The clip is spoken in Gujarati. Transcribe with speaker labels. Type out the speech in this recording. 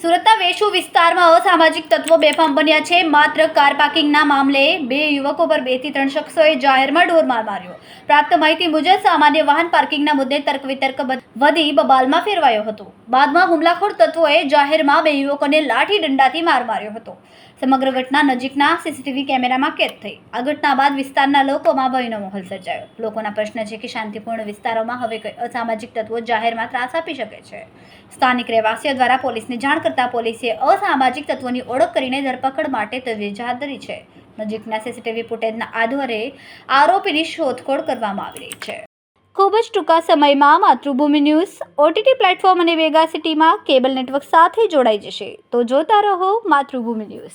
Speaker 1: સુરતના વેશુ વિસ્તારમાં અસામાજિક તત્વો બેફામ બન્યા છે. માત્ર કાર પાર્કિંગના મામલે બે યુવકો પર બેથી ત્રણ શખ્સોએ જાહેરમાં ઢોરમાર માર્યો. પ્રાપ્ત માહિતી મુજબ, સામાન્ય વાહન પાર્કિંગના મુદ્દે તર્ક વિતર્ક વધી બબાલમાં ફેરવાયો હતો. બાદમાં હુમલાખોર તત્વોએ જાહેરમાં બે યુવકોને લાઠી દંડાથી માર માર્યો હતો. સમગ્ર ઘટના નજીકના સીસીટીવી કેમેરામાં કેદ થઈ. આ ઘટના બાદ વિસ્તારના લોકોમાં ભયનો માહોલ સર્જાયો. લોકોના પ્રશ્ન છે કે શાંતિપૂર્ણ વિસ્તારોમાં હવે અસામાજિક તત્વો જાહેરમાં ત્રાસ આપી શકે છે? સ્થાનિક રહેવાસીઓ દ્વારા પોલીસને જાણ કરતા પોલીસે અસામાજિક તત્વોની ઓળખ કરીને ધરપકડ માટે તજવીજ હાથ ધરી છે. નજીકના સીસીટીવી ફૂટેજના આધારે આરોપીની શોધખોળ કરવામાં આવી રહી છે. ખૂબ જ ટૂંકા સમયમાં માતૃભૂમિ ન્યૂઝ, ઓટીટી પ્લેટફોર્મ અને વેગા સિટીમાં કેબલ નેટવર્ક સાથે જોડાઈ જશે. તો જોતા રહો માતૃભૂમિ ન્યૂઝ.